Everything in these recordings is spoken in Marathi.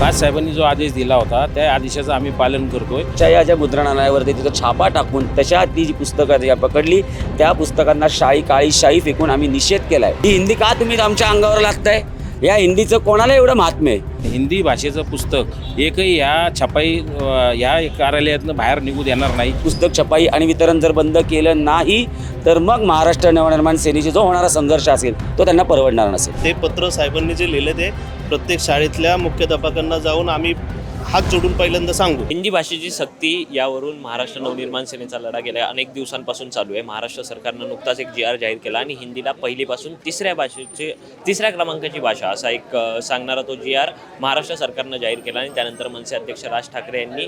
राजसाहेबांनी जो आदेश दिला होता त्या आदेशाचं आम्ही पालन करतोय. च्या ज्या मुद्रणालयावरती तिथं छापा टाकून तशा ती जी पुस्तकं ज्या पकडली त्या पुस्तकांना शाई काळी शाई फेकून आम्ही निषेध केलाय. ही हिंदी का तुम्ही आमच्या अंगावर लागताय या हिंदीचं कोणाला एवढं महात्म्य आहे हिंदी भाषेचं पुस्तक एकही या छपाई या कार्यालयातनं बाहेर निघू देणार नाही. पुस्तक छपाई आणि वितरण जर बंद केलं नाही तर मग महाराष्ट्र नवनिर्माण सेनेशी जो होणारा संघर्ष असेल तो त्यांना परवडणार नसेल. ते पत्र साहेबांनी जे लिहिले ते प्रत्येक शाळेतल्या मुख्याध्यापकांना जाऊन आम्ही हात जोडून पहिल्यांदा सांगू. हिंदी भाषेची सक्ती यावरून महाराष्ट्र नवनिर्माण सेनेचा लढा गेल्या अनेक दिवसांपासून चालू आहे. महाराष्ट्र सरकारनं नुकताच एक जी आर जाहीर केला आणि हिंदीला पहिलीपासून तिसऱ्या भाषेचे तिसऱ्या क्रमांकाची भाषा असा एक सांगणारा तो जी आर महाराष्ट्र सरकारनं जाहीर केला आणि त्यानंतर मनसे अध्यक्ष राज ठाकरे यांनी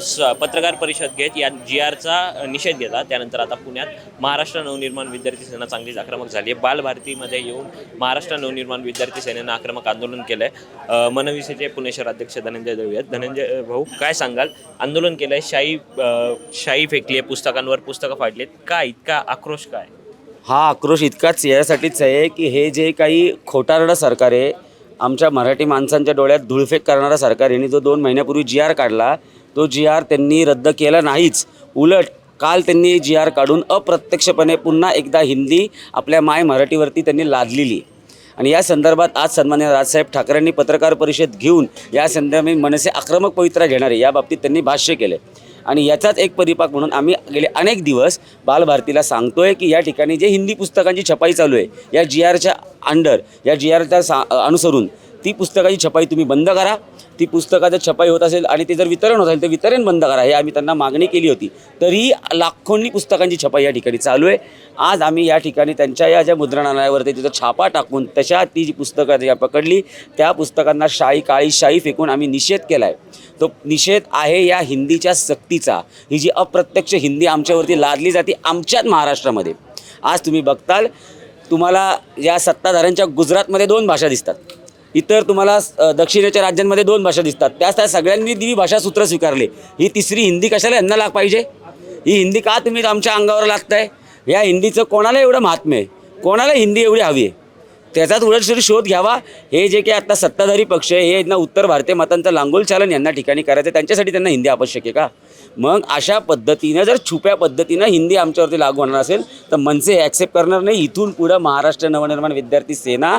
स- पत्रकार परिषद घेत या जी आरचा निषेध घेतला. त्यानंतर आता पुण्यात महाराष्ट्र नवनिर्माण विद्यार्थी सेना चांगलीच आक्रमक झाली आहे. बालभारतीमध्ये येऊन महाराष्ट्र नवनिर्माण विद्यार्थी सेनेनं आक्रमक आंदोलन केलं आहे मनविसेचे पुणे शहर अध्यक्ष धनंजय दळवी आहेत धनंजय भाऊ काय सांगाल? आंदोलन केलंय शाई शाई फेकली आहे पुस्तकांवर पुस्तकं फाडलीत. का इतका आक्रोश काय? हा आक्रोश इतकाच यासाठीच आहे की हे जे काही खोटारडं सरकार आहे आमच्या मराठी माणसांच्या डोळ्यात धुळफेक करणारा सरकार यांनी जो दोन महिन्यापूर्वी जी आर काढला तो जी आर त्यांनी रद्द केला नाहीच. उलट काल त्यांनी जी आर काढून अप्रत्यक्षपणे पुन्हा एकदा हिंदी आपल्या माय मराठीवरती त्यांनी लादलेली आणि या संदर्भात आज सन्मान्य राजसाहेब ठाकरेंनी पत्रकार परिषद घेऊन या संदर्भात मनसे आक्रमक पवित्रा घेणारे या याबाबतीत त्यांनी भाष्य केले आणि याचाच एक परिपाक म्हणून आम्ही गेले अनेक दिवस बालभारतीला सांगतोय की या ठिकाणी जे हिंदी पुस्तकांची छपाई चालू आहे या जी आरच्या अंडर या जी आरच्या सा अनुसरून ती पुस्तकाची छपाई तुम्ही बंद करा. ती पुस्तकाचं छपाई होत असेल आणि ते जर वितरण होत असेल तर वितरण बंद करा. हे आम्ही त्यांना मागणी केली होती. तरी लाखोंनी पुस्तकांची छपाई या ठिकाणी चालू आहे. आज आम्ही या ठिकाणी त्यांच्या या ज्या मुद्रणालयावरती तिथं छापा टाकून तशा ती जी पुस्तकं ज्या पकडली त्या पुस्तकांना शाई काळी शाई फेकून आम्ही निषेध केला आहे तो निषेध आहे या हिंदीच्या सक्तीचा. ही जी अप्रत्यक्ष हिंदी आमच्यावरती लादली जाते आमच्याच महाराष्ट्रामध्ये. आज तुम्ही बघताल तुम्हाला या सत्ताधाऱ्यांच्या गुजरातमध्ये दोन भाषा दिसतात. इतर तुम्हाला दक्षिणेच्या राज्यांमध्ये दोन भाषा दिसतात. त्याच त्या सगळ्यांनी दिवी भाषा सूत्र स्वीकारले. ही तिसरी हिंदी कशाला यांना लाग पाहिजे? ही हिंदी का तुम्ही आमच्या अंगावर लागताय? या हिंदीचं कोणाला एवढं महात्म्य आहे? कोणाला हिंदी एवढी हवी आहे? त्याचाच उलटसरी शोध घ्यावा. हे जे काही आता सत्ताधारी पक्ष आहे हे ना उत्तर भारतीय मतांचं लांगोल चालन यांना ठिकाणी करायचं आहे, त्यांच्यासाठी त्यांना हिंदी आवश्यक आहे का? मग अशा पद्धतीनं जर छुप्या पद्धतीनं हिंदी आमच्यावरती लागू होणार असेल तर मनसे ॲक्सेप्ट करणार नाही. इथून पुढं महाराष्ट्र नवनिर्माण विद्यार्थी सेना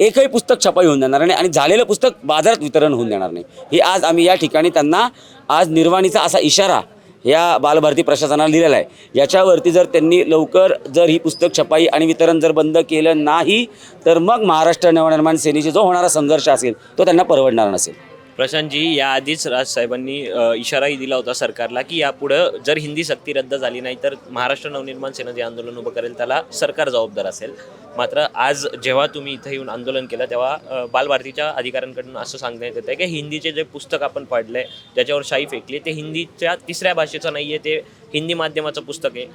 एकही पुस्तक छपाई होऊन देणार नाही आणि झालेलं पुस्तक बाजारात वितरण होऊन देणार नाही. हे आज आम्ही या ठिकाणी त्यांना आज निर्वाणीचा असा इशारा या बालभारती प्रशासनाला दिलेला आहे. याच्यावरती जर त्यांनी लवकर जर ही पुस्तक छपाई आणि वितरण जर बंद केलं नाही तर मग महाराष्ट्र नवनिर्माण सेनेशी जो होणारा संघर्ष असेल तो त्यांना परवडणार नसेल. प्रशांतजी याआधीच राजसाहेबांनी इशाराही दिला होता सरकारला की यापुढं जर हिंदी सक्ती रद्द झाली नाही तर महाराष्ट्र नवनिर्माण सेना जे आंदोलन उभं करेल त्याला सरकार जबाबदार असेल. मात्र आज जेव्हा तुम्ही इथं येऊन आंदोलन केलं तेव्हा बालभारतीच्या अधिकाऱ्यांकडून असं सांगण्यात येतं की हिंदीचे जे पुस्तक आपण पडलंय ज्याच्यावर शाही फेकली ते हिंदीच्या तिसऱ्या भाषेचं नाही आहे ते हिंदी माध्यमाचं पुस्तक आहे.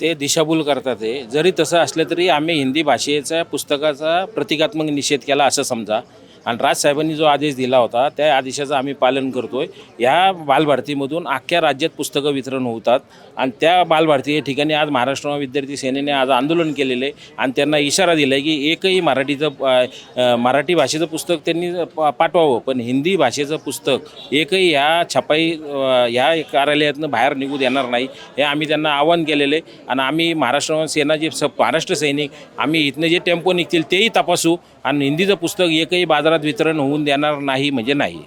ते दिशाभूल करतात ते जरी तसं असलं तरी आम्ही हिंदी भाषेच्या पुस्तकाचा प्रतिकात्मक निषेध केला असं समजा. आणि राजसाहेबांनी जो आदेश दिला होता त्या आदेशाचं आम्ही पालन करतोय. ह्या बालभारतीमधून अख्ख्या राज्यात पुस्तकं वितरण होतात आणि त्या बालभारती या ठिकाणी आज महाराष्ट्र विद्यार्थी सेनेने आज आंदोलन केलेलं आहे. आणि त्यांना इशारा दिला आहे की एकही मराठीचं मराठी भाषेचं पुस्तक त्यांनी पाठवावं पण हिंदी भाषेचं पुस्तक एकही ह्या छपाई ह्या कार्यालयातनं बाहेर निघू देणार नाही हे आम्ही त्यांना आवाहन केलेलं आहे. आणि आम्ही महाराष्ट्र सेना जे स महाराष्ट्र सैनिक आम्ही इथनं जे टेम्पो निघतील तेही तपासू. आणि हिंदीचं पुस्तक एकही बाजारात वितरण होऊन देणार नाही म्हणजे नाही.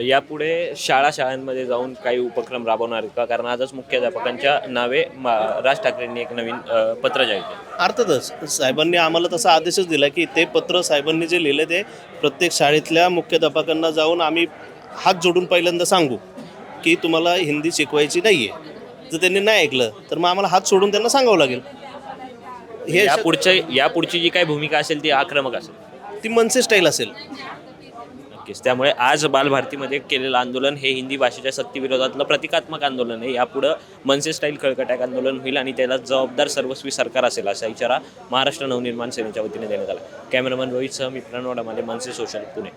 यापुढे शाळा शाळांमध्ये जाऊन काही उपक्रम राबवणार आहेत का? कारण आजच मुख्याध्यापकांच्या नावे मा- राज ठाकरेंनी एक नवीन पत्र जाहीर केलं. अर्थातच साहेबांनी आम्हाला तसा आदेशच दिला की ते पत्र साहेबांनी जे लिहिले ते प्रत्येक शाळेतल्या मुख्याध्यापकांना जाऊन आम्ही हात जोडून पहिल्यांदा सांगू की तुम्हाला हिंदी शिकवायची नाही आहे जर त्यांनी नाही ऐकलं तर मग आम्हाला हात सोडून त्यांना सांगावं लागेल. हे या पुढच्या या पुढची जी काही भूमिका असेल ती आक्रमक असेल. ती मनसे स्टाईल असेल. नक्कीच. त्यामुळे आज बालभारतीमध्ये केलेलं आंदोलन हे हिंदी भाषेच्या सक्तीविरोधातलं प्रतिकात्मक आंदोलन आहे. यापुढं मनसे स्टाईल खळकटाक आंदोलन होईल आणि त्याला जबाबदार सर्वस्वी सरकार असेल असा इशारा महाराष्ट्र नवनिर्माण सेनेच्या वतीने देण्यात आला. कॅमेरामन रोहितसह सह प्रणवडामाले मनसे सोशल पुणे.